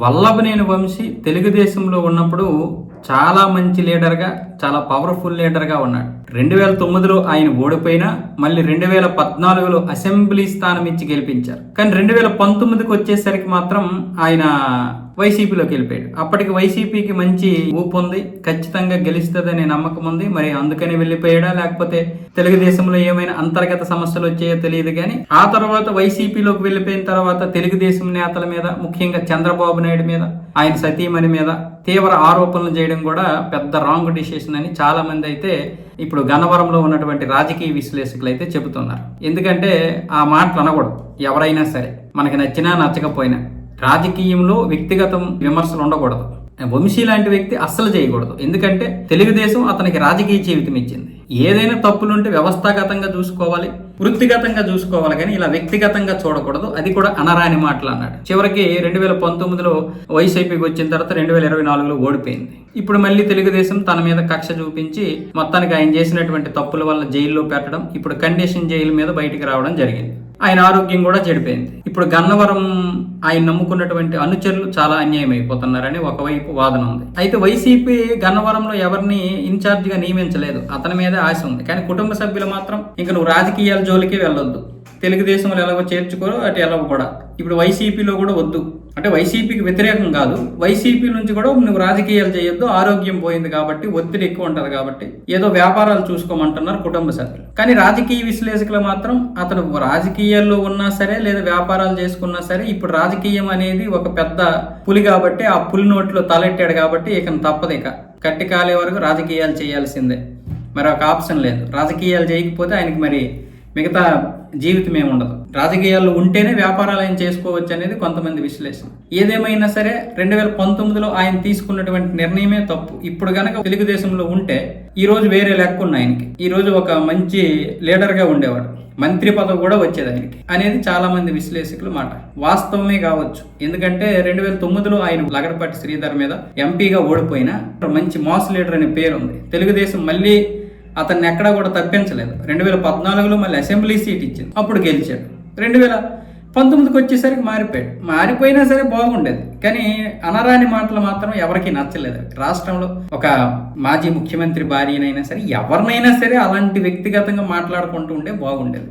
వల్లభనేని వంశీ తెలుగుదేశంలో ఉన్నప్పుడు చాలా మంచి లీడర్గా చాలా పవర్ఫుల్ లీడర్గా ఉన్నాడు. రెండు వేల తొమ్మిదిలో ఆయన ఓడిపోయినా మళ్ళీ రెండు వేల పద్నాలుగులో అసెంబ్లీ స్థానం ఇచ్చి గెలిపించారు. కానీ రెండు వేల పంతొమ్మిదికి వచ్చేసరికి మాత్రం ఆయన వైసీపీలోకి వెళ్ళిపోయాడు. అప్పటికి వైసీపీకి మంచి ఊపు ఉంది ఖచ్చితంగా గెలుస్తుందనే నమ్మకం ఉంది. మరి అందుకని వెళ్ళిపోయాడా లేకపోతే తెలుగుదేశంలో ఏమైనా అంతర్గత సమస్యలు వచ్చాయో తెలియదు కానీ ఆ తర్వాత వైసీపీలోకి వెళ్ళిపోయిన తర్వాత తెలుగుదేశం నేతల మీద ముఖ్యంగా చంద్రబాబు నాయుడు మీద ఆయన సతీమణి మీద తీవ్ర ఆరోపణలు చేయడం కూడా పెద్ద రాంగ్ డిసిషన్ అని చాలా మంది అయితే ఇప్పుడు గన్నవరంలో ఉన్నటువంటి రాజకీయ విశ్లేషకులు అయితే చెబుతున్నారు. ఎందుకంటే ఆ మాటలు అనకూడదు. ఎవరైనా సరే మనకి నచ్చినా నచ్చకపోయినా రాజకీయంలో వ్యక్తిగతం విమర్శలు ఉండకూడదు. వంశీ లాంటి వ్యక్తి అస్సలు చేయకూడదు. ఎందుకంటే తెలుగుదేశం అతనికి రాజకీయ జీవితం ఇచ్చింది. ఏదైనా తప్పులుంటే వ్యవస్థాగతంగా చూసుకోవాలి. వృత్తిగతంగా చూసుకోవాలి కానీ ఇలా వ్యక్తిగతంగా చూడకూడదు. అది కూడా అనరాని మాటలు అన్నాడు. చివరికి రెండు వేల పంతొమ్మిదిలో వైసీపీకి వచ్చిన తర్వాత రెండు వేల ఇరవై నాలుగులో ఓడిపోయింది. ఇప్పుడు మళ్ళీ తెలుగుదేశం తన మీద కక్ష చూపించి మొత్తానికి ఆయన చేసినటువంటి తప్పుల వల్ల జైల్లో పెట్టడం ఇప్పుడు కండిషన్ జైలు మీద బయటికి రావడం జరిగింది. ఆయన ఆరోగ్యం కూడా చెడిపోయింది. ఇప్పుడు గన్నవరం ఆయన నమ్ముకున్నటువంటి అనుచరులు చాలా అన్యాయం అయిపోతున్నారని ఒకవైపు వాదన ఉంది. అయితే వైసీపీ గన్నవరంలో ఎవరిని ఇన్ఛార్జ్గా నియమించలేదు. అతని మీద ఆశ ఉంది. కానీ కుటుంబ సభ్యులు మాత్రం ఇంక నువ్వు రాజకీయాల జోలికి వెళ్ళొద్దు. తెలుగుదేశంలో ఎలాగో చేర్చుకోరు అటు ఎలాగో కూడా. ఇప్పుడు వైసీపీలో కూడా వద్దు. అంటే వైసీపీకి వ్యతిరేకం కాదు. వైసీపీ నుంచి కూడా నువ్వు రాజకీయాలు చేయొద్దు ఆరోగ్యం పోయింది కాబట్టి ఒత్తిడి ఎక్కువ ఉంటుంది కాబట్టి. ఏదో వ్యాపారాలు చూసుకోమంటున్నారు కుటుంబ సభ్యులు. కానీ రాజకీయ విశ్లేషకులు మాత్రం అతను రాజకీయాల్లో ఉన్నా సరే లేదా వ్యాపారాలు చేసుకున్నా సరే ఇప్పుడు రాజకీయం అనేది ఒక పెద్ద పులి కాబట్టి ఆ పులి నోట్లో తలెట్టాడు కాబట్టి ఇక తప్పదు ఇక. కట్టి కాలే వరకు రాజకీయాలు చేయాల్సిందే. మరి ఒక ఆప్షన్ లేదు. రాజకీయాలు చేయకపోతే ఆయనకి మరి మిగతా జీవితం ఏమి ఉండదు. రాజకీయాల్లో ఉంటేనే వ్యాపారాలు ఆయన చేసుకోవచ్చు అనేది కొంతమంది విశ్లేషణ. ఏదేమైనా సరే రెండు వేల పంతొమ్మిదిలో ఆయన తీసుకున్నటువంటి నిర్ణయమే తప్పు. ఇప్పుడు కనుక తెలుగుదేశంలో ఉంటే ఈ రోజు వేరే లెక్క ఉన్న ఆయనకి. ఈ రోజు ఒక మంచి లీడర్గా ఉండేవాడు. మంత్రి పదవి కూడా వచ్చేది ఆయనకి అనేది చాలా మంది విశ్లేషకుల మాట. వాస్తవమే కావచ్చు. ఎందుకంటే రెండు వేల తొమ్మిదిలో ఆయన లగడపాటి శ్రీధర్ మీద ఎంపీగా ఓడిపోయినా మంచి మాస్ లీడర్ అనే పేరు ఉంది తెలుగుదేశం మళ్ళీ అతన్ని ఎక్కడా కూడా తప్పించలేదు. రెండు వేల పద్నాలుగులో మళ్ళీ అసెంబ్లీ సీట్ ఇచ్చింది. అప్పుడు గెలిచాడు. రెండు వేల పంతొమ్మిదికి వచ్చేసరికి మారిపోయాడు. మారిపోయినా సరే బాగుండేది. కానీ అనరాని మాటలు మాత్రం ఎవరికి నచ్చలేదు. రాష్ట్రంలో ఒక మాజీ ముఖ్యమంత్రి భార్యనైనా సరే ఎవరినైనా సరే అలాంటి వ్యక్తిగతంగా మాట్లాడుకుంటూ ఉంటే బాగుండేది.